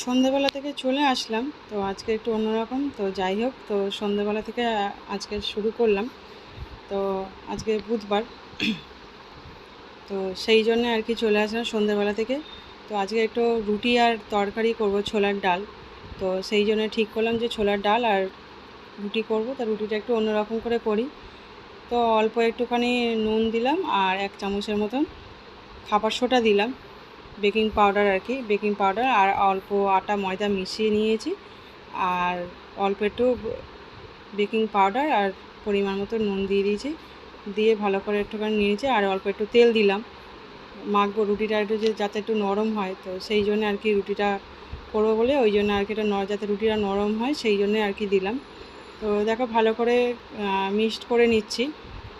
সন্ধেবেলা থেকে চলে আসলাম, তো আজকে একটু অন্যরকম, তো যাই হোক, তো সন্ধেবেলা থেকে আজকে শুরু করলাম, তো আজকে বুধবার, তো সেই জন্য আর কি চলে আসলাম সন্ধেবেলা থেকে, তো আজকে একটু রুটি আর তরকারি করব ছোলার ডাল, তো সেই জন্য ঠিক করলাম যে ছোলার ডাল আর রুটি করব, তা রুটিটা একটু অন্যরকম করে করি, তো অল্প একটুখানি নুন দিলাম আর এক চামচের মতন খাবার সোটা দিলাম বেকিং পাউডার আর কি, বেকিং পাউডার আর অল্প আটা ময়দা মিশিয়ে নিয়েছি। আর অল্প একটু বেকিং পাউডার আর পরিমাণ মতো নুন দিয়ে দিয়েছি। দিয়ে ভালো করে একটুখানি নিয়েছি আর অল্প একটু তেল দিলাম। মাখবো রুটিটা একটু যে যাতে একটু নরম হয়, তো সেই জন্য আর কি রুটিটা করব বলে, ওই জন্য আর কি এটা যাতে রুটিটা নরম হয় সেই জন্য আর কি দিলাম। তো দেখো ভালো করে মিক্সড করে নিচ্ছি।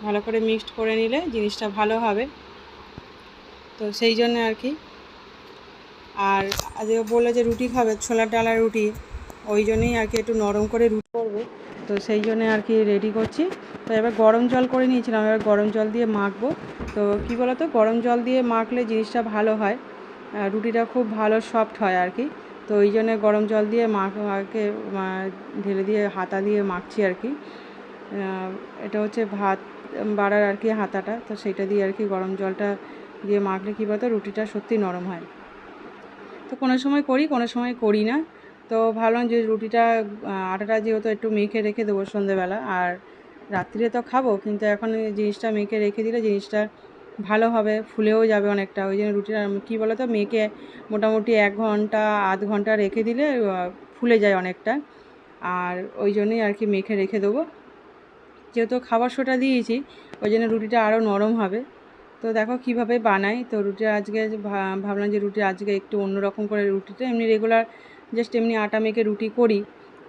ভালো করে মিক্সড করে নিলে জিনিসটা ভালো হবে। তো সেই জন্য আর কি আর আজকে বলল যে রুটি খাবে, ছোলার ডাল রুটি। ওই জন্যই আর কি একটু নরম করে রুটি করব। তো সেই জন্য আর কি রেডি করছি। তো এবার গরম জল করে নিয়েছিলাম, এবার গরম জল দিয়ে মাখবো। তো কী বলো তো গরম জল দিয়ে মাখলে জিনিসটা ভালো হয়। রুটিটা খুব ভালো সফট হয় আর কি। তো ওই জন্যে গরম জল দিয়ে মাখকে ঢেলে দিয়ে হাতা দিয়ে মাখছি আর কি। এটা হচ্ছে ভাত বাড়ার আর কি হাতাটা। তো সেটা দিয়ে আর কি গরম জলটা দিয়ে মাখলে কী বলতো, রুটিটা সত্যি নরম হয়। তো কোনো সময় করি, কোনো সময় করি না। তো ভাবলাম যে রুটিটা আটাটা যেহেতু একটু মেখে রেখে দেবো সন্ধেবেলা, আর রাত্রিরে তো খাব, কিন্তু এখন জিনিসটা মেখে রেখে দিলে জিনিসটা ভালো হবে, ফুলেও যাবে অনেকটা। ওই জন্য রুটিটা কী বলো তো মেখে মোটামুটি এক ঘণ্টা, আধ ঘণ্টা রেখে দিলে ফুলে যায় অনেকটা। আর ওই জন্যই আর কি মেখে রেখে দেবো। যেহেতু খাবার সোটা দিয়েছি, ওই জন্য রুটিটা আরও নরম হবে। তো দেখো কীভাবে বানাই। তো রুটি আজকে ভাবলাম যে রুটি আজকে একটু অন্যরকম করে রুটিটা এমনি রেগুলার জাস্ট এমনি আটা মেখে রুটি করি।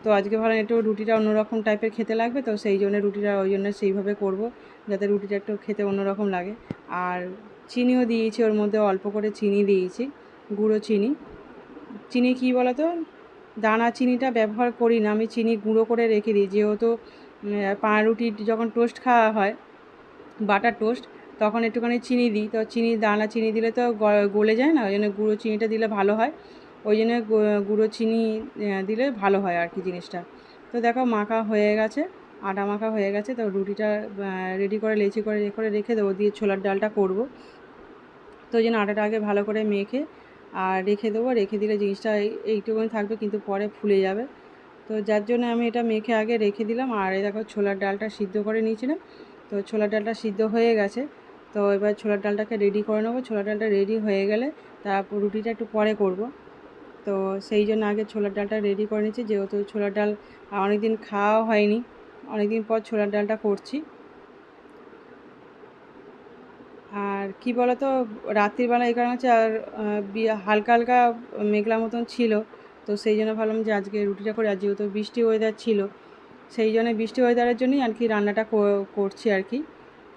তো আজকে ভাবলাম একটু রুটিটা অন্যরকম টাইপের খেতে লাগবে, তো সেই জন্য রুটিটা ওই জন্য সেইভাবে করব, যাতে রুটিটা একটু খেতে অন্যরকম লাগে। আর চিনিও দিয়েছি, ওর মধ্যে অল্প করে চিনি দিয়েছি, গুঁড়ো চিনি। চিনি কী বলো তো দানা চিনিটা ব্যবহার করি না, আমি চিনি গুঁড়ো করে রেখে দিই। যেহেতু পাউরুটি যখন টোস্ট খাওয়া হয়, বাটার টোস্ট তখন একটুখানি চিনি দিই। তো চিনি, দানা চিনি দিলে তো গলে যায় না? ওই জন্য গুঁড়ো চিনিটা দিলে ভালো হয়। ওই জন্য গুঁড়ো চিনি দিলে ভালো হয় আর কি জিনিসটা। তো দেখো মাখা হয়ে গেছে, আটা মাখা হয়ে গেছে। তো রুটিটা রেডি করে, লেচি করে করে রেখে দেবো। দিয়ে ছোলার ডালটা করব। তো ওই জন্য আটাটা আগে ভালো করে মেখে, আর রেখে দেবো। রেখে দিলে জিনিসটা এইটুকুনি থাকবে, কিন্তু পরে ফুলে যাবে। তো যার জন্য আমি এটা মেখে আগে রেখে দিলাম। আর দেখো ছোলার ডালটা সিদ্ধ করে নিয়েছিলাম। তো ছোলার ডালটা সিদ্ধ হয়ে গেছে। তো এবার ছোলার ডালটাকে রেডি করে নেব। ছোলার ডালটা রেডি হয়ে গেলে তারপর রুটিটা একটু পরে করব। তো সেই জন্য আগে ছোলার ডালটা রেডি করে নিচ্ছি। যেহেতু ছোলার ডাল অনেক দিন খাওয়া হয়নি। অনেক দিন পর ছোলার ডালটা করছি। আর কি বলতো রাত্রিবেলা এই কারণে হচ্ছে আর হালকা হালকা মেঘলা মতন ছিল। তো সেই জন্য ভাবলাম যে আজকে রুটিটা করে। আর যেহেতু বৃষ্টি ওয়েদার ছিল, সেই জন্য বৃষ্টি ওয়েদারের জন্যই আর কি রান্নাটা করছি আর কি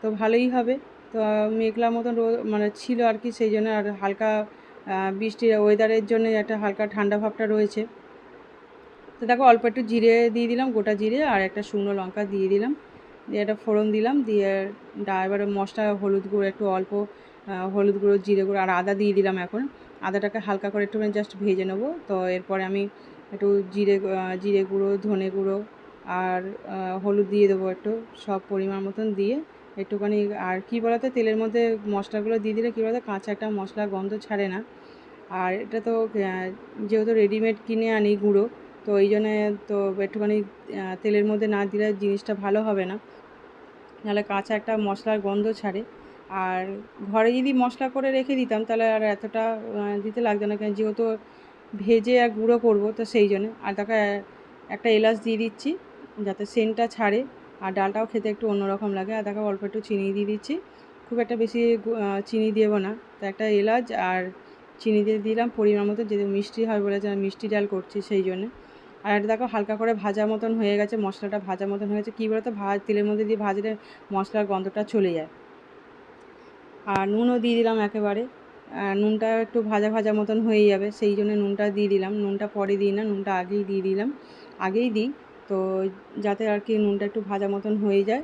তো ভালোই হবে। তো মেঘলা মতন রোদ মানে ছিল আর কি সেই জন্য আর হালকা বৃষ্টির ওয়েদারের জন্য একটা হালকা ঠান্ডা ভাবটা রয়েছে। তো দেখো অল্প একটু জিরে দিয়ে দিলাম, গোটা জিরে আর একটা শুকনো লঙ্কা দিয়ে দিলাম। দিয়ে একটা ফোড়ন দিলাম, দিয়ে ডা মশলা, হলুদ গুঁড়ো, একটু অল্প হলুদ গুঁড়ো, জিরে গুঁড়ো আর আদা দিয়ে দিলাম এখন। আদাটাকে হালকা করে একটুখানি জাস্ট ভেজে নেব। তো এরপরে আমি একটু জিরে জিরে গুঁড়ো, ধনে গুঁড়ো আর হলুদ দিয়ে দেবো একটু, সব পরিমাণ মতন দিয়ে। একটুখানি, আর কী বলতো, তেলের মধ্যে মশলাগুলো দিয়ে দিলে কী বলতো, কাঁচা একটা মশলা গন্ধ ছাড়ে না। আর এটা তো যেহেতু রেডিমেড কিনে আনি গুঁড়ো, তো ওই জন্যে তো একটুখানি তেলের মধ্যে না দিলে জিনিসটা ভালো হবে না। নাহলে কাঁচা একটা মশলার গন্ধ ছাড়ে। আর ঘরে যদি মশলা করে রেখে দিতাম, তাহলে আর এতটা দিতে লাগতো না কেন যেহেতু ভেজে আর গুঁড়ো করব, তো সেই জন্য। আর তাকে একটা এলাচ দিয়ে দিচ্ছি, যাতে সেন্টটা ছাড়ে। আর ডালটাও খেতে একটু অন্যরকম লাগে। আর তাকে অল্প একটু চিনি দিয়ে দিচ্ছি। খুব একটা বেশি চিনি দেবো না। তো একটা এলাচ আর চিনি দিয়ে দিলাম পরিমাণ মতো, যেহেতু মিষ্টি হয় বলে যে মিষ্টি ডাল করছি সেই জন্য। আর এটা দেখো, হালকা করে ভাজা মতন হয়ে গেছে, মশলাটা ভাজা মতন হয়ে গেছে। কী বলতো, ভা, তেলের মধ্যে দিয়ে ভাজলে মশলার গন্ধটা চলে যায়। আর নুনও দিয়ে দিলাম একেবারে। নুনটা একটু ভাজা ভাজা মতন হয়ে যাবে, সেই জন্য নুনটা দিয়ে দিলাম। নুনটা পরে দিই না, নুনটা আগেই দিয়ে দিলাম। আগেই দিই। তো যাতে আর কি নুনটা একটু ভাজা মতন হয়ে যায়।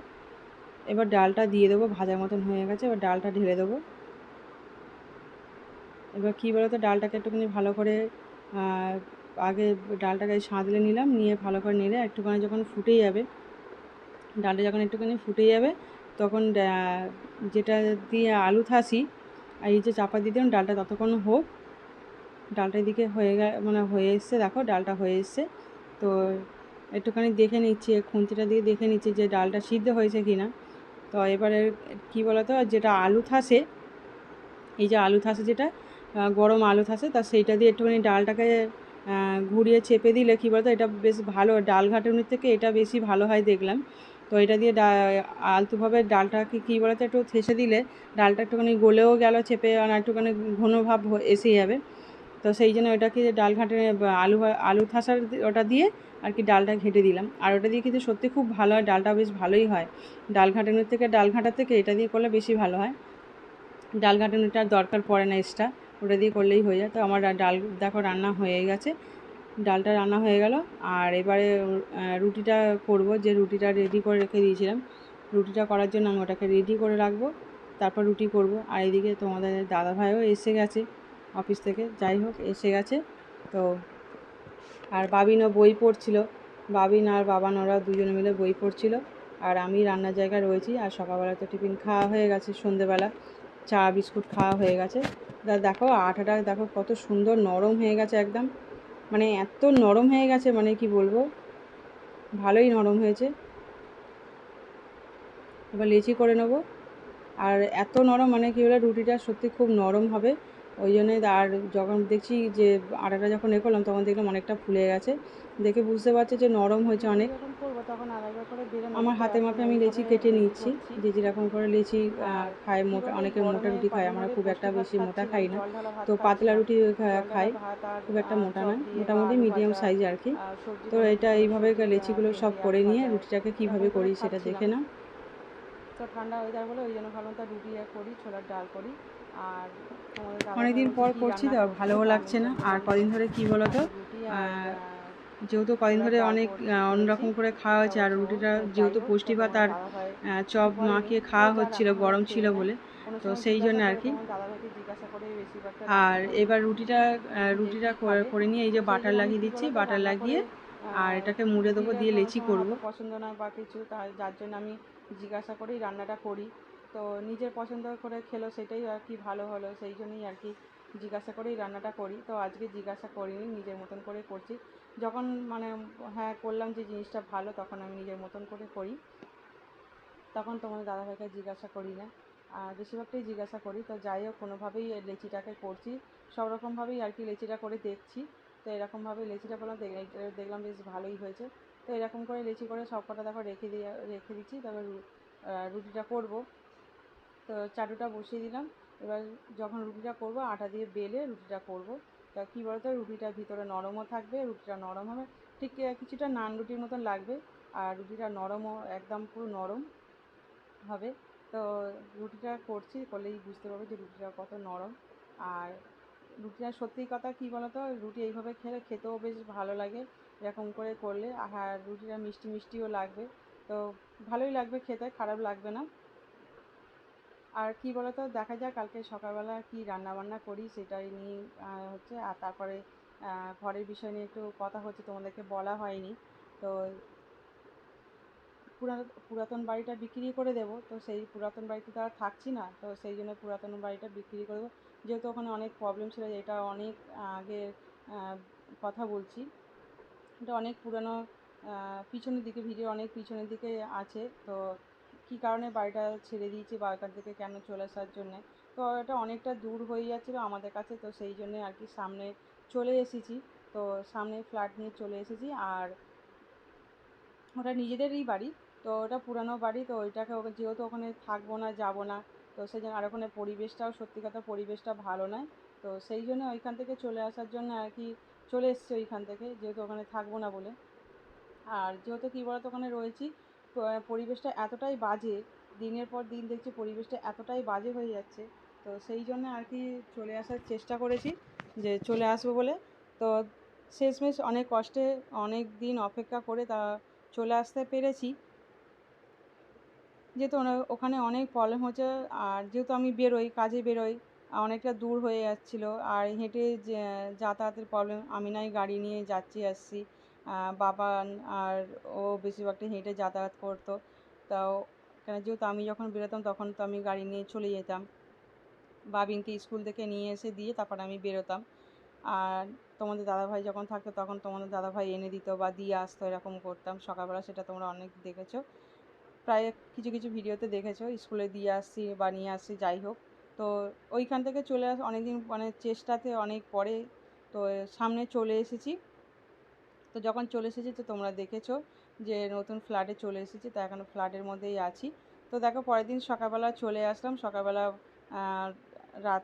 এবার ডালটা দিয়ে দেবো, ভাজা মতন হয়ে গেছে, এবার ডালটা ঢেলে দেবো। এবার কী বলতো, ডালটাকে একটুখানি ভালো করে আগে ডালটাকে সাঁতলে নিলাম, নিয়ে ভালো করে নিলে একটুখানি যখন ফুটে যাবে, ডালটা যখন একটুখানি ফুটে যাবে, তখন যেটা দিয়ে আলু থাসি এই যে চাপা দিয়ে দিলাম, ডালটা ততক্ষণ হোক, ডালটা এদিকে হয়ে গে মানে হয়ে এসছে, দেখো ডালটা হয়ে এসছে। তো একটুখানি দেখে নিচ্ছি খুন্তিটা দিয়ে দেখে নিচ্ছি যে ডালটা সিদ্ধ হয়েছে কি না তো এবারে কী বলতো, যেটা আলু থাসে, এই যে আলু থাসে যেটা গরম আলু থাসে, তা সেইটা দিয়ে একটুখানি ডালটাকে ঘুরিয়ে চেপে দিলে কী বলতো, এটা বেশ ভালো ডাল ঘাটুনির থেকে এটা বেশি ভালো হয় দেখলাম। তো এটা দিয়ে ডা, আলতুভাবে ডালটাকে কী বলতো, একটু থেসে দিলে, ডালটা একটুখানি গলেও গেল, চেপে আর একটুখানি ঘন ভাব এসে যাবে। তো সেই জন্য ওটাকে ডাল ঘাটে, আলু আলু থাসার ওটা দিয়ে আর কি ডালটা ঘেঁটে দিলাম। আর ওটা দিয়ে কিন্তু সত্যি খুব ভালো হয়, ডালটা বেশ ভালোই হয়। ডাল ঘাটানোর থেকে, ডাল ঘাটার থেকে এটা দিয়ে করলে বেশি ভালো হয়। ডাল ঘাটানোটার দরকার পড়ে না এক্সট্রা ওটা দিয়ে করলেই হয়ে যায়। তো আমার ডাল, দেখো রান্না হয়ে গেছে। ডালটা রান্না হয়ে গেল। আর এবারে রুটিটা করব। যে রুটিটা রেডি করে রেখে দিয়েছিলাম, রুটিটা করার জন্য আমি ওটাকে রেডি করে রাখব। তারপর রুটি করব। আর এদিকে তোমাদের দাদাভাইও এসে গেছে। অফিস থেকে, যাই হোক, এসে গেছে। তো আর বাবিনও বই পড়ছিল। বাবিন আর বাবান ওরা দুজনে মিলে বই পড়ছিল। আর আমি রান্নার জায়গায় রয়েছি। আর সকালবেলা তো টিফিন খাওয়া হয়ে গেছে সন্ধেবেলা। চা, বিস্কুট খাওয়া হয়ে গেছে। দা দেখো আটাটা দেখো, কত সুন্দর নরম হয়ে গেছে একদম। মানে এত নরম হয়ে গেছে মানে কি বলব? ভালোই নরম হয়েছে। এবার লেচি করে নেব। আর এত নরম মানে কি বলে, রুটিটা সত্যি খুব নরম হবে। ওই জন্যই আর যখন দেখছি যে আটাটা যখন এ করলাম তখন দেখলাম অনেকটা ফুলে গেছে। দেখে বুঝতে পারছি যে নরম হয়েছে অনেক। আমার হাতে মাপে আমি লেচি কেটে নিচ্ছি। যে যেরকম করে লেচি খায় মোটা অনেকে মোটা রুটি খায় আমরা খুব একটা বেশি মোটা খাই না। তো পাতলা রুটি খাই খুব একটা মোটা নয় মোটামুটি মিডিয়াম সাইজ আর কি। তো এটা এইভাবে লেচিগুলো সব করে নিয়ে রুটিটাকে কীভাবে করি সেটা দেখে না তো ঠান্ডা ওয়েদার বলে ওই জন্য ভাবলাম তা রুটি আর করি ছোলার ডাল করি। আর অনেকদিন পর করছি তো ভালোও লাগছে না। আর কদিন ধরে কি বলো তো? যেহেতু কদিন ধরে অনেক অন্যরকম করে খাওয়া হয়েছে আর রুটিটা যেহেতু পুষ্টিপাত আর চপ মাখিয়ে খাওয়া হচ্ছিল গরম ছিল বলে। তো সেই জন্য আর কি। আর এবার রুটিটা রুটিটা করে- নিয়ে এই যে বাটার লাগিয়ে দিচ্ছি বাটার লাগিয়ে আর এটাকে মুড়ে দেবো দিয়ে লেচি করব। পছন্দ নয় বা কিছু তার যার জন্য আমি জিজ্ঞাসা করেই রান্নাটা করি। তো নিজের পছন্দ করে খেলো, সেটাই আর কি ভালো হলো। সেই জন্যই আর কি জিজ্ঞাসা করেই রান্নাটা করি। তো আজকে জিজ্ঞাসা করিনি, নিজের মতন করে করছি। যখন মানে হ্যাঁ করলাম যে জিনিসটা ভালো, তখন আমি নিজের মতন করে করি। তখন তোমাদের দাদাভাইকে জিজ্ঞাসা করি না। আর বেশিরভাগটাই জিজ্ঞাসা করি। তো যাই হোক, কোনোভাবেই লেচিটাকে করছি। সব রকমভাবেই আর কি লেচিটা করে দেখছি। তো এরকমভাবে লেচিটা করলাম, দেখ- দেখলাম বেশ ভালোই হয়েছে। তো এরকম করে লেচি করে সব কটা দেখো রেখে দিয়ে, রেখে দিচ্ছি। তবে রুটিটা করব। তো চাটুটা বসিয়ে দিলাম। এবার যখন রুটিটা করব, আটা দিয়ে বেলে রুটিটা করব। তা কী বলতো, রুটিটা ভিতরে নরমও থাকবে, রুটিটা নরম হবে। ঠিক কিছুটা নান রুটির মতন লাগবে, আর রুটিটা নরমও, একদম পুরো নরম হবে। তো রুটিটা করছি, করলেই বুঝতে পারব যে রুটিটা কত নরম। আর রুটিটা সত্যি কথা কী বলতো, রুটি এইভাবে খেলে খেতেও বেশ ভালো লাগে, এরকম করে করলে। আর রুটিটা মিষ্টি মিষ্টিও লাগবে। তো ভালোই লাগবে খেতে, খারাপ লাগবে না। আর কি বলতো, দেখা যাক কালকে সকালবেলা কি রান্না বান্না করি সেটাই নিয়ে হচ্ছে, আর তারপরে ঘরের বিষয় নিয়ে একটু কথা হচ্ছে, তোমাদেরকে বলা হয়নি। তো পুরা- পুরাতন বাড়িটা বিক্রি করে দেব, তো সেই পুরাতন বাড়িতে তো আর থাকছি না, তো সেই জন্য পুরাতন বাড়িটা বিক্রি করে দেবো। যেহেতু ওখানে অনেক প্রবলেম ছিল, এটা অনেক আগে কথা বলছি। এটা অনেক পুরানো পিছনের দিকে, ভিডিও অনেক পিছনের দিকে আছে, তো কী কারণে বাড়িটা ছেড়ে দিয়েছি বা এখান থেকে কেন চলে আসার জন্যে? তো এটা অনেকটা দূর হয়ে যাচ্ছিল আমাদের কাছে, তো সেই জন্যে আর কি সামনে চলে এসেছি। তো সামনে ফ্ল্যাট নিয়ে চলে এসেছি আর ওটা নিজেদেরই বাড়ি, তো ওটা পুরানো বাড়ি, তো ওইটাকে যেহেতু ওখানে থাকব না, যাব না, তো সেই জন্য আর ওখানে পরিবেশটাও, সত্যি কথা পরিবেশটা ভালো নয়। তো সেই জন্য ওইখান থেকে চলে আসার জন্য আর কি চলে এসছি ওইখান থেকে, যেহেতু ওখানে থাকব না বলে। আর যেহেতু কী বলতো ওখানে রয়েছি পরিবেশটা এতটাই বাজে, দিনের পর দিন দেখছি পরিবেশটা এতটাই বাজে হয়ে যাচ্ছে। তো সেই জন্য আর কি চলে আসার চেষ্টা করেছি যে চলে আসব বলে। তো শেষমেশ অনেক কষ্টে অনেক দিন অপেক্ষা করে তা চলে আসতে পেরেছি। যেহেতু ওখানে অনেক প্রবলেম হচ্ছে, আর যেহেতু আমি বেরোই, কাজে বেরোই, অনেকটা দূর হয়ে যাচ্ছিল। আর হেঁটে যাতায়াতের প্রবলেম আমি নাই, গাড়ি নিয়ে যাচ্ছি, আসছি। বাবা আর ও বেশিরভাগটা হেঁটে যাতায়াত করতো। তাও কেন যেহেতু আমি যখন বেরোতাম তখন তো আমি গাড়ি নিয়ে চলে যেতাম। বাবিনকে স্কুল থেকে নিয়ে এসে দিয়ে তারপর আমি বেরোতাম। আর তোমাদের দাদাভাই যখন থাকতো তখন তোমাদের দাদাভাই এনে দিত বা দিয়ে আসতো, এরকম করতাম। সকালবেলা সেটা তোমরা অনেক দেখেছ। প্রায় কিছু কিছু ভিডিওতে দেখেছ, স্কুলে দিয়ে আসছি বা নিয়ে আসছি, যাই হোক। তো ওইখান থেকে চলে আস, অনেকদিন মানে চেষ্টাতে অনেক পরে তো সামনে চলে এসেছি। তো যখন চলে এসেছি তো তোমরা দেখেছ যে নতুন ফ্ল্যাটে চলে এসেছি, তো এখন ফ্ল্যাটের মধ্যেই আছি। তো দেখো পরের দিন সকালবেলা চলে আসলাম, সকালবেলা রাত,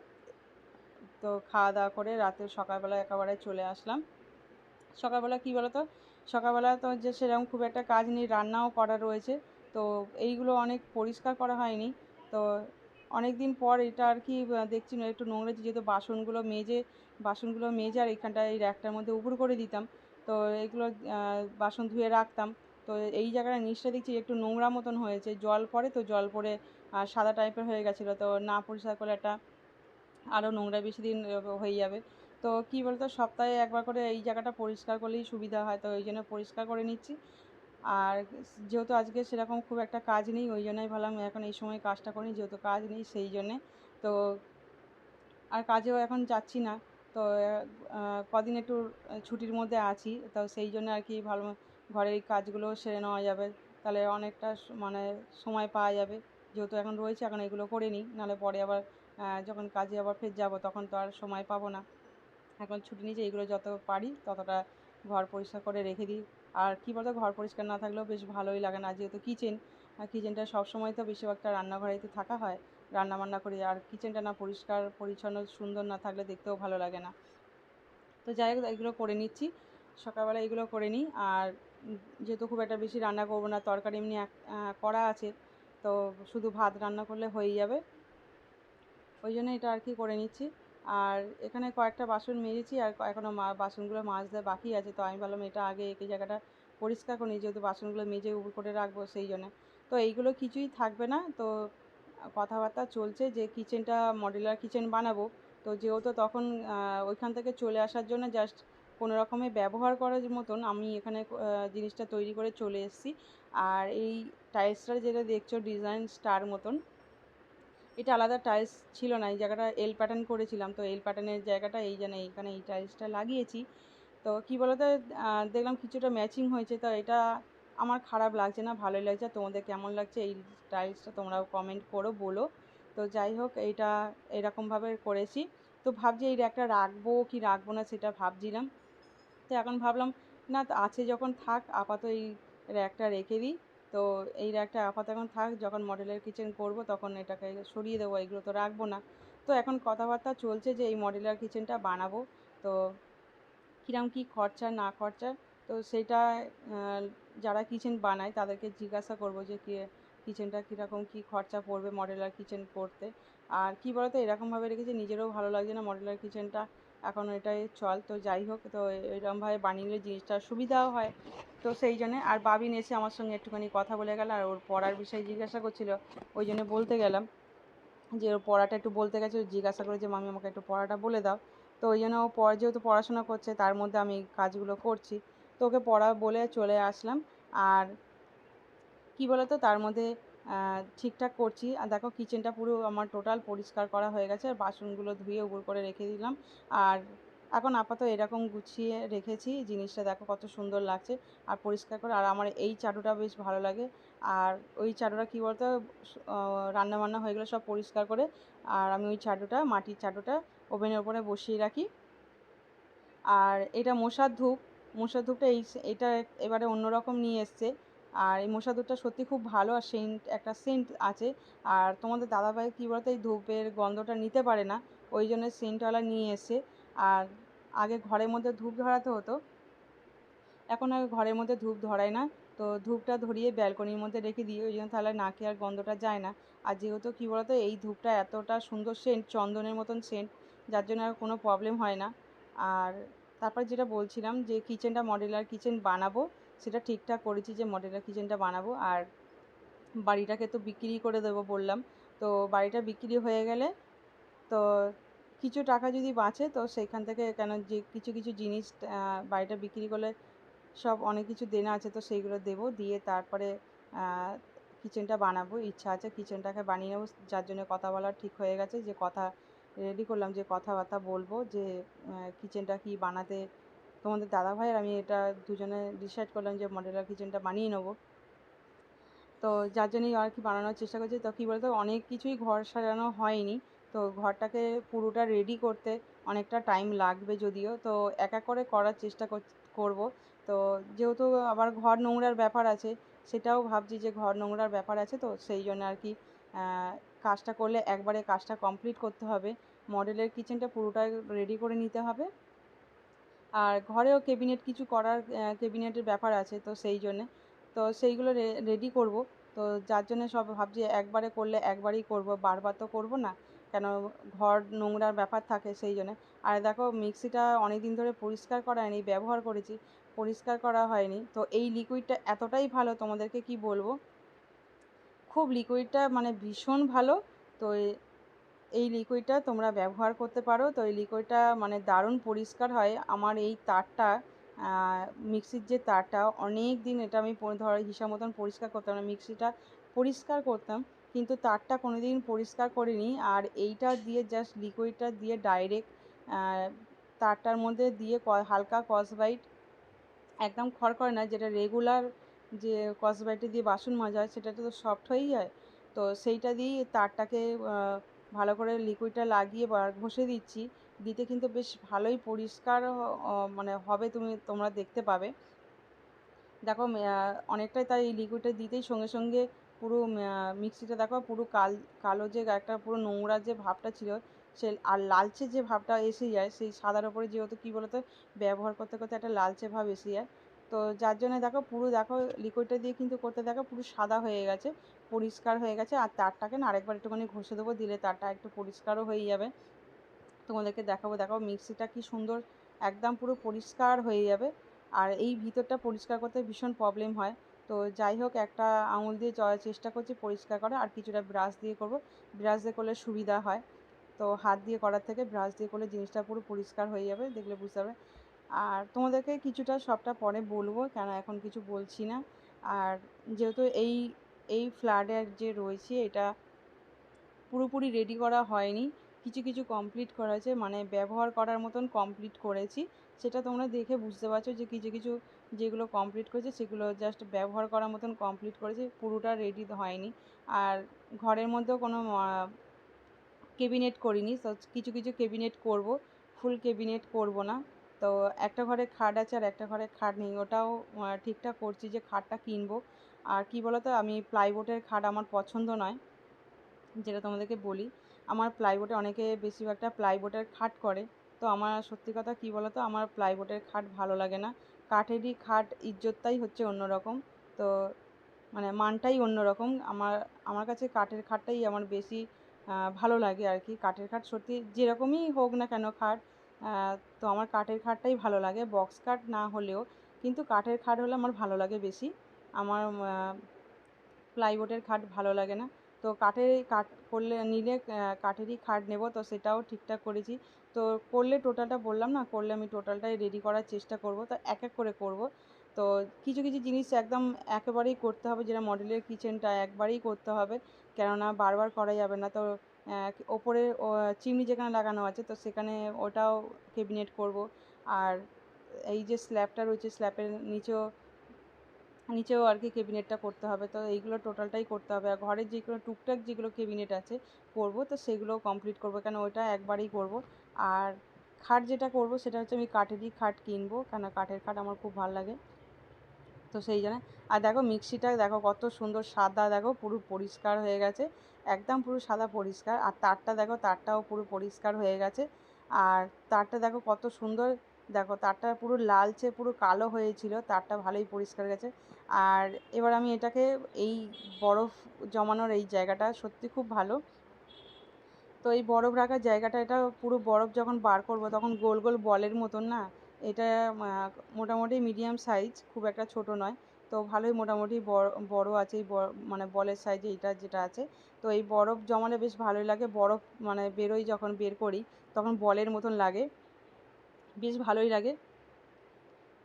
তো খাওয়া দাওয়া করে রাতে সকালবেলা একেবারে চলে আসলাম। সকালবেলা কী বলো তো সকালবেলা তো যে সেরকম খুব একটা কাজ নেই, রান্নাও করা রয়েছে। তো এইগুলো অনেক পরিষ্কার করা হয়নি। তো অনেক দিন পর এটা আর কি দেখছি একটু নোংরা, যেহেতু বাসনগুলো মেজে বাসনগুলো মেজে আর এখানটায় এই র্যাকটার মধ্যে উপর করে দিতাম। তো এগুলো বাসন ধুয়ে রাখতাম। তো এই জায়গাটা নিচটা দেখছি একটু নোংরা মতন হয়েছে। জল পড়ে তো জল পড়ে সাদা টাইপের হয়ে গেছিল। তো না পরিষ্কার করলে একটা আরও নোংরা বেশি দিন হয়ে যাবে। তো কী বলতো, সপ্তাহে একবার করে এই জায়গাটা পরিষ্কার করলেই সুবিধা হয়। তো ওই জন্য পরিষ্কার করে নিচ্ছি। আর যেহেতু আজকে সেরকম খুব একটা কাজ নেই, ওই জন্যই ভাবলাম এখন এই সময় কাজটা করি। যেহেতু কাজ নেই, সেই জন্যে। তো আর কাজেও এখন যাচ্ছি না। তো কদিন একটু ছুটির মধ্যে আছি। তো সেই জন্য আর কি ভালো ঘরের এই কাজগুলো সেরে নেওয়া যাবে। তাহলে অনেকটা মানে সময় পাওয়া যাবে। যেহেতু এখন রয়েছে, এখন এগুলো করে নিই। নাহলে পরে আবার যখন কাজে আবার ফের যাব, তখন তো আর সময় পাবো না। এখন ছুটি নিয়েছি এইগুলো যত পারি ততটা ঘর পরিষ্কার করে রেখে দিই। আর কী বলতো, ঘর পরিষ্কার না থাকলেও বেশ ভালোই লাগে না। যেহেতু কিচেন কিচেনটা সবসময় তো বেশিরভাগটা রান্নাঘরেই তো থাকা হয়। রান্না বান্না করি আর কিচেনটা না পরিষ্কার, পরিচ্ছন্ন, সুন্দর না থাকলে দেখতেও ভালো লাগে না। তো যাই হোক, এগুলো করে নিচ্ছি। সকালবেলা এগুলো করে নিই আর যেহেতু খুব একটা বেশি রান্না করব না, তরকারি এমনি করা আছে, তো শুধু ভাত রান্না করলে হয়ে যাবে। ওই জন্য এটা আর কি করে নিচ্ছি। আর এখানে কয়েকটা বাসন মেজেছি আর এখনও মা, বাসনগুলো মাজতে বাকি আছে, তো আমি ভাবলাম এটা আগে এই জায়গাটা পরিষ্কার করে নিই, যেহেতু বাসনগুলো মেজে উপর করে রাখব সেই জন্য। তো এইগুলো কিছুই থাকবে না, তো কথাবার্তা চলছে যে কিচেনটা মডেলার কিচেন বানাবো। তো যেহেতু তখন ওইখান থেকে চলে আসার জন্য জাস্ট কোনো রকমে ব্যবহার করার মতন আমি এখানে জিনিসটা তৈরি করে চলে এসেছি। আর এই টাইলসটা যেটা দেখছ ডিজাইন স্টার মতন, এটা আলাদা টাইলস ছিল না। এই জায়গাটা এল প্যাটার্ন করেছিলাম। তো এল প্যাটার্নের জায়গাটা এই যেন এইখানে এই টাইলসটা লাগিয়েছি। তো কী বলতো দেখলাম কিছুটা ম্যাচিং হয়েছে। তো এটা আমার খারাপ লাগছে না, ভালোই লাগছে। তোমাদের কেমন লাগছে এই টাইলসটা তোমরাও কমেন্ট করো, বলো। তো যাই হোক, এইটা এরকমভাবে করেছি। তো ভাবছি এই র্যাকটা রাখব কি রাখব না সেটা ভাবছিলাম। তো এখন ভাবলাম, না আছে যখন থাক, আপাতত এই র্যাকটা রেখে দিই। তো এই র্যাকটা আপাতত এখন থাক, যখন মডেলের কিচেন করব তখন এটাকে সরিয়ে দেবো, এগুলো তো রাখব না। তো এখন কথাবার্তা চলছে যে এই মডেলার কিচেনটা বানাবো। তো কীরকম কী খরচা না খরচা তো সেটা যারা কিচেন বানায় তাদেরকে জিজ্ঞাসা করব যে কী কিচেনটা কীরকম কী খরচা পড়বে মডেলার কিচেন করতে। আর কী বলতো এরকমভাবে রেখেছি, নিজেরও ভালো লাগছে না মডেলার কিচেনটা এখন এটাই চল। তো যাই হোক, তো এরকমভাবে বানিয়ে জিনিসটা সুবিধাও হয়। তো সেই জন্যে, আর বাবিন এসে আমার সঙ্গে একটুখানি কথা বলে গেল, আর ওর পড়ার বিষয়ে জিজ্ঞাসা করছিল। ওই জন্য বলতে গেলাম যে ওর পড়াটা একটু বলতে গেছে জিজ্ঞাসা করে যে, মামি, আমাকে একটু পড়াটা বলে দাও। তো ওই জন্য ও যেহেতু পড়াশোনা করছে, তার মধ্যে আমি কাজগুলো করছি। তো ওকে পড়া বলে চলে আসলাম। আর কি বলতো, তার মধ্যে ঠিকঠাক করছি। আর দেখো কিচেনটা পুরো আমার টোটাল পরিষ্কার করা হয়ে গেছে। আর বাসনগুলো ধুয়ে উপর করে রেখে দিলাম। আর এখন আপাতত এরকম গুছিয়ে রেখেছি জিনিসটা। দেখো, কত সুন্দর লাগছে। আর পরিষ্কার করে, আর আমার এই চাটুটা বেশ ভালো লাগে। আর ওই চাটুটা কী বলতো রান্নাবান্না হয়ে গেলে সব পরিষ্কার করে, আর আমি ওই চাটুটা, মাটির চাটুটা, ওভেনের ওপরে বসিয়ে রাখি। আর এটা মশার ধূপ মশার ধূপটা এই এটা এবারে অন্যরকম নিয়ে এসছে। আর এই মশা ধূপটা সত্যি খুব ভালো আর সেন্ট, একটা সেন্ট আছে। আর তোমাদের দাদাভাই কী বলতো, এই ধূপের গন্ধটা নিতে পারে না, ওই জন্য সেন্টওয়ালা নিয়ে এসে আর আগে ঘরের মধ্যে ধূপ ধরাতে হতো, এখন আর ঘরের মধ্যে ধূপ ধরায় না। তো ধূপটা ধরিয়ে ব্যালকনির মধ্যে রেখে দিই ওই জন্য তাহলে নাকে আর গন্ধটা যায় না। আর যেহেতু কী বলতো, এই ধূপটা এতটা সুন্দর সেন্ট, চন্দনের মতন সেন্ট, যার জন্য আর কোনো প্রবলেম হয় না। আর তারপর যেটা বলছিলাম যে কিচেনটা মডেলার কিচেন বানাবো, সেটা ঠিকঠাক করেছি যে মডেলার কিচেনটা বানাবো। আর বাড়িটাকে তো বিক্রি করে দেবো বললাম। তো বাড়িটা বিক্রি হয়ে গেলে তো কিছু টাকা যদি বাঁচে তো সেইখান থেকে কেন যে কিছু কিছু জিনিস বাড়িটা বিক্রি করলে সব অনেক কিছু দেনা আছে তো সেইগুলো দেবো। দিয়ে তারপরে কিচেনটা বানাবো। ইচ্ছা আছে কিচেনটাকে বানিয়ে নেব। যার জন্য কথা বলা ঠিক হয়ে গেছে যে কথা রেডি করলাম যে কথাবার্তা বলব, যে কিচেনটা কি বানাতে তোমাদের দাদা ভাই আর আমি এটা দুজনে ডিসাইড করলাম যে মডেলার কিচেনটা বানিয়ে নেব। তো যার জন্যই আর কি বানানোর চেষ্টা করছি। তো কী বলতো, অনেক কিছুই ঘর সাজানো হয়নি। তো ঘরটাকে পুরোটা রেডি করতে অনেকটা টাইম লাগবে যদিও। তো এক এক করে করার চেষ্টা করব। তো যেহেতু আবার ঘর নোংরার ব্যাপার আছে, সেটাও ভাবছি যে ঘর নোংরার ব্যাপার আছে, তো সেই জন্য আর কি কাজটা করলে একবারে কাজটা কমপ্লিট করতে হবে। মডেলের কিচেনটা পুরোটাই রেডি করে নিতে হবে। আর ঘরেও কেবিনেট কিছু করার কেবিনেটের ব্যাপার আছে তো সেই জন্যে। তো সেইগুলো রেডি করব। তো যার জন্য সব ভাবছি একবারে করলে একবারই করব, বারবার তো করব না। কেন ঘর নোংরার ব্যাপার থাকে সেই জন্যে। আর দেখো মিক্সিটা অনেক দিন ধরে পরিষ্কার করা হয়নি, ব্যবহার করেছি। পরিষ্কার করা হয়নি। তো এই লিকুইডটা এতটাই ভালো তোমাদেরকে কি বলব? খুব লিকুইডটা মানে ভীষণ ভালো। তো এই লিকুইডটা তোমরা ব্যবহার করতে পারো। তো এই লিকুইডটা মানে দারুণ পরিষ্কার হয়। আমার এই তারটা মিক্সির যে তারটা, অনেক দিন এটা আমি ধর হিসাব মতন পরিষ্কার করতাম না, মিক্সিটা পরিষ্কার করতাম। কিন্তু তারটা কোনো দিন পরিষ্কার করিনি। আর এইটা দিয়ে জাস্ট লিকুইডটা দিয়ে ডাইরেক্ট তারটার মধ্যে দিয়ে হালকা কসবাইট একদম খড়খড় না যেটা রেগুলার যে কসবাইটে দিয়ে বাসন মাজা হয়, সেটা তো সফট হয়েই যায়। তো সেইটা দিয়েই তারটাকে ভালো করে লিকুইডটা লাগিয়ে ঘষে দিচ্ছি। দিতে কিন্তু বেশ ভালোই পরিষ্কার মানে হবে তুমি, তোমরা দেখতে পাবে। দেখো অনেকটাই তাই এই লিকুইডটা দিতেই সঙ্গে সঙ্গে পুরো মিক্সিটা দেখো, পুরো কাল, কালো যে একটা পুরো নোংরা যে ভাবটা ছিল, সে, আর লালচে যে ভাবটা এসে যায়, সেই সাদার ওপরে যেহেতু কী বলতো, ব্যবহার করতে করতে একটা লালচে ভাব এসে যায় তো যার জন্য দেখো পুরো দেখো লিকুইডটা দিয়ে কিন্তু করতে দেখো পুরো সাদা হয়ে গেছে, পরিষ্কার হয়ে গেছে। আর তারটাকে না আরেকবার একটুখানি ঘষে দেবো, দিলে তারটা একটু পরিষ্কারও হয়ে যাবে। তোমাদেরকে দেখাবো, দেখো মিক্সিটা কি সুন্দর, একদম পুরো পরিষ্কার হয়ে যাবে। আর এই ভিতরটা পরিষ্কার করতে ভীষণ প্রবলেম হয়। তো যাই হোক, একটা আঙুল দিয়ে চেষ্টা করছি পরিষ্কার করা আর কিছুটা ব্রাশ দিয়ে করব। ব্রাশ দিয়ে করলে সুবিধা হয়। তো হাত দিয়ে করার থেকে ব্রাশ দিয়ে করলে জিনিসটা পুরো পরিষ্কার হয়ে যাবে, দেখলে বুঝতে পারবে। আর তোমাদেরকে কিছুটা সবটা পরে বলব কেন এখন কিছু বলছি না। আর যেহেতু এই এই ফ্ল্যাটের যে রয়েছে, এটা পুরোপুরি রেডি করা হয়নি। কিছু কিছু কমপ্লিট করা আছে মানে ব্যবহার করার মতন কমপ্লিট করেছি। সেটা তোমরা দেখে বুঝতে পারছ যে কিছু কিছু যেগুলো কমপ্লিট করেছে, সেগুলো জাস্ট ব্যবহার করার মতন কমপ্লিট করেছে, পুরোটা রেডি হয়নি। আর ঘরের মধ্যেও কোনো কেবিনেট করিনি কিছু কিছু কেবিনেট করব ফুল কেবিনেট করব না। তো একটা ঘরে খাট আছে আর একটা ঘরে খাট নেই। ওটাও ঠিকঠাক করছি যে খাটটা কিনবো। আর কি বলতো, আমি প্লাইবোর্ডের খাট আমার পছন্দ নয়, যেটা তোমাদেরকে বলি। আমার প্লাইবোর্ডে অনেকে বেশিরভাগটা প্লাইবোর্ডের খাট করে। তো আমার সত্যি কথা কী বলো তো আমার প্লাইবোর্ডের খাট ভালো লাগে না। কাঠেরই খাট ইজ্জতটাই হচ্ছে অন্যরকম। তো মানে মানটাই অন্যরকম। আমার আমার কাছে কাঠের খাটটাই আমার বেশি ভালো লাগে আর কি। কাঠের খাট সত্যি যেরকমই হোক না কেন খাট তো আমার কাঠের খাটটাই ভালো লাগে বক্স কাঠ না হলেও, কিন্তু কাঠের খাট হলে আমার ভালো লাগে বেশি। আমার প্লাইবোর্ডের খাট ভালো লাগে না। তো কাঠের কাঠ করলে, নিলে কাঠেরই খাট নেব, তো সেটাও ঠিকঠাক করেছি। তো করলে টোটালটা বললাম না, করলে আমি টোটালটাই রেডি করার চেষ্টা করব, তো এক এক করে করব। তো কিছু কিছু জিনিস একদম একেবারেই করতে হবে, যেটা মডেলের কিচেনটা একবারেই করতে হবে, কেননা বারবার করা যাবে না। তো ওপরে চিমনি যেখানে লাগানো আছে, তো সেখানে ওটাও ক্যাবিনেট করব। আর এই যে স্ল্যাবটা রয়েছে স্ল্যাবের নিচেও নিচেও আর কি কেবিনেটটা করতে হবে। তো এইগুলো টোটালটাই করতে হবে। আর ঘরের যেগুলো টুকটাক যেগুলো কেবিনেট আছে, করব। তো সেগুলো কমপ্লিট করব। কেন ওইটা একবারেই করব। আর খাট যেটা করব, সেটা হচ্ছে আমি কাঠেরই খাট কিনবো। কেন কাঠের খাট আমার খুব ভালো লাগে। তো সেই জন্য। আর দেখো, মিক্সিটা দেখো কত সুন্দর সাদা, দেখো পুরো পরিষ্কার হয়ে গেছে। একদম পুরো সাদা পরিষ্কার। আর তারটা দেখো, তারটাও পুরো পরিষ্কার হয়ে গেছে। আর তারটা দেখো কত সুন্দর, দেখো তারটা পুরো লালচে, পুরো কালো হয়েছিল। তারটা ভালোই পরিষ্কার গেছে। আর এবার আমি এটাকে এই বরফ জমানোর এই জায়গাটা, সত্যি খুব ভালো। তো এই বরফ রাখার জায়গাটা, এটা পুরো বরফ যখন বার করব, তখন গোল গোল বলের মতন না? এটা মোটামুটি মিডিয়াম সাইজ, খুব একটা ছোট নয়। তো ভালোই মোটামুটি বড় বড় আছে এই মানে বলের সাইজে এটা যেটা আছে। তো এই বরফ জমালে বেশ ভালোই লাগে। বরফ মানে বেরোই যখন বের করি তখন বলের মতন লাগে। বেশ ভালোই লাগে।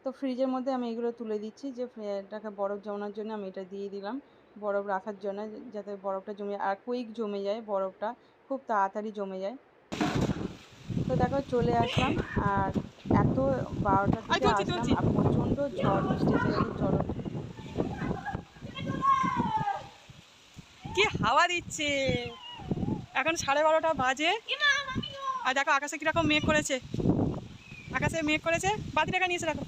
তো ফ্রিজের মধ্যে আমি এগুলো তুলে দিচ্ছি যে এটাকে বরফ জমানোর জন্য আমি এটা দিয়ে দিলাম। বরফ রাখার জন্য যাতে বরফটা জমে আর কুইক জমে যায় বরফটা খুব তাড়াতাড়ি জমে যায়। তো দেখো চলে আসলাম আর এত বারোটার দিকে আসলাম আর প্রচণ্ড ঝড় বৃষ্টি ঝড় কি হাওয়া দিচ্ছে। এখন সাড়ে বারোটা বাজে। আর দেখো আকাশে কীরকম মেঘ করেছে। আকাশে মেঘ করেছে। বাতি টাকা নিয়েছে দেখো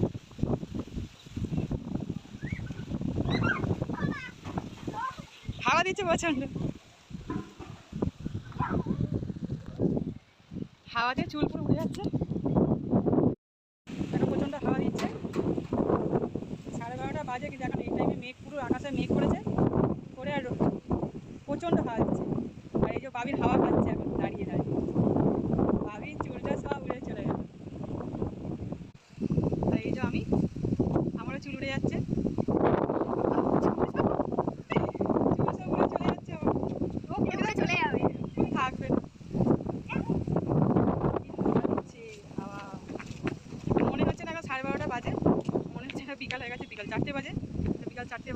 হাওয়া দিচ্ছে প্রচণ্ড হাওয়াতে চুল পুরো উড়ে যাচ্ছে।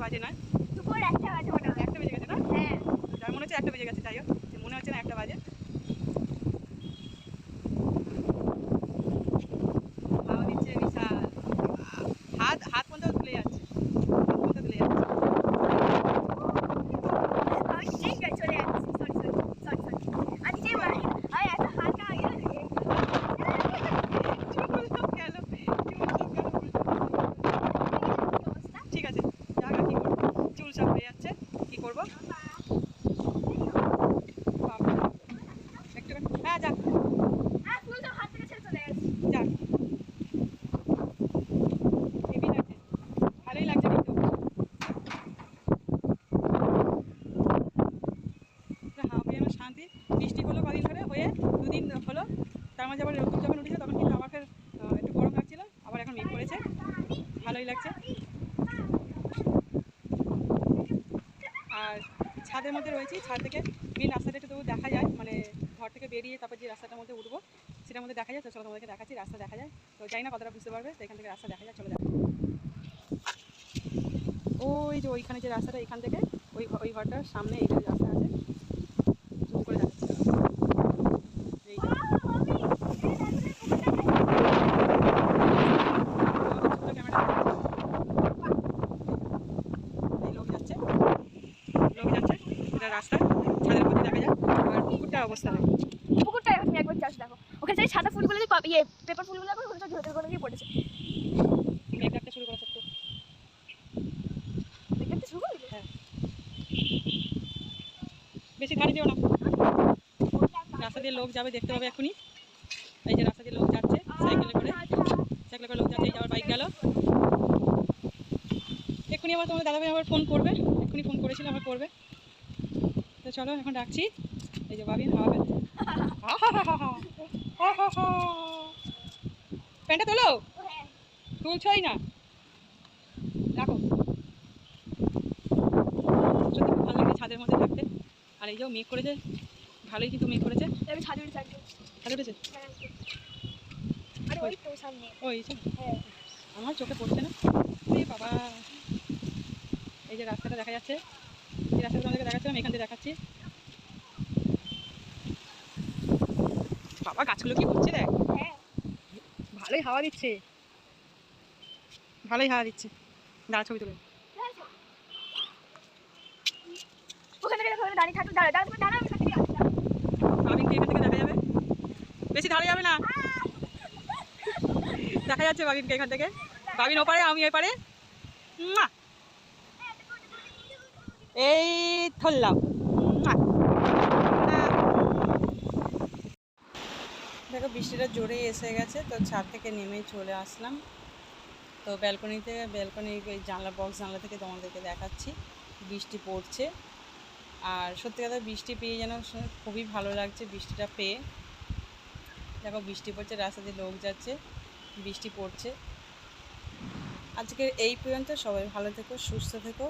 বিকাল চারটে ছাদের মধ্যে রয়েছি, ছাদ থেকে মেন রাস্তাটা একটু দেখা যায় মানে ঘর থেকে বেরিয়ে তারপর যে রাস্তাটার মধ্যে উঠবো, সেটার মধ্যে দেখা যায়, তো চলো তোমাদেরকে দেখাচ্ছি, রাস্তা দেখা যায়। তো যাই না কতটা বুঝতে পারবে, তো এখান থেকে রাস্তা দেখা যায়, চলে যাবে ওই যে ওইখানে যে রাস্তাটা, এখান থেকে, ওই ওই ঘরটার সামনে এইখানে রাস্তা আছে জুম করে দেখাচ্ছি এই যে, ছোট ক্যামেরা এই লোক যাচ্ছে লোক যাচ্ছে এটা রাস্তা ছাদের মধ্যে দেখা যায় আর পুকুরটার অবস্থা দেখো পুকুরটা তুমি একবার চাষ দেখো। ওখানে যে সাদা ফুলগুলো যে ইয়ে পেপার ফুলগুলো দেখো ওখানে সব ধরে গিয়ে পড়েছে। ডাকতে শুরু একটু। দেখতে শুরু করলি? হ্যাঁ। বেশি ধারে যেও না। রাস্তা দিয়ে লোক যাবে দেখতে পাবে এখনই। এই যে রাস্তা দিয়ে লোক যাচ্ছে সাইকেলে করে। সাইকেলে করে লোক যাচ্ছে এই যে আবার বাইক গেল। এক্ষুনি আবার তোমার দাদাভাই আবার ফোন করবে। এক্ষুনি ফোন করেছিল আবার করবে। তো চলো এখন রাখছি। এই যে ভাবিন হাওয়া প্যান্টটা তোলো? হ্যাঁ তুলছই না। রাখো। সত্যি ভালো লাগে ছাদের মধ্যে থাকতে। আর এই যে মেঘ করেছে ভালোই কিন্তু মেঘ করেছে। আমি ছাদে উঠে থাকব ভালো উঠেছে? আরে ওই হ্যাঁ। আমার চোখে পড়ছে না। এই বাবা। এই যে রাস্তাটা দেখা যাচ্ছে। এই রাস্তাটা তোমাদেরকে দেখাচ্ছিলাম এখান থেকে দেখাচ্ছি। বাবা গাছগুলো কি করছে দেখ? হ্যাঁ। ভালোই হাওয়া দিচ্ছে। ভালোই হাওয়া দিচ্ছে। দাঁড়া ছবি তুলে। বেশি ধারে যাবে না। দেখা যাচ্ছে বাবিনকে এখান থেকে। বাবিন ওপারে আমি এপারে! এই ধরলাম বৃষ্টিটা জোরেই এসে গেছে, তো ছাদ থেকে নেমে চলে আসলাম। তো ব্যালকনিতে ব্যালকনির ওই জানলা বক্স জানলা থেকে তোমাদেরকে দেখাচ্ছি, বৃষ্টি পড়ছে। আর সত্যি কথা বৃষ্টি পেয়ে যেন খুবই ভালো লাগছে বৃষ্টিটা পেয়ে। দেখো বৃষ্টি পড়ছে, রাস্তা দিয়ে লোক যাচ্ছে, বৃষ্টি পড়ছে। আজকের এই পর্যন্ত, সবাই ভালো থেকো, সুস্থ থেকো।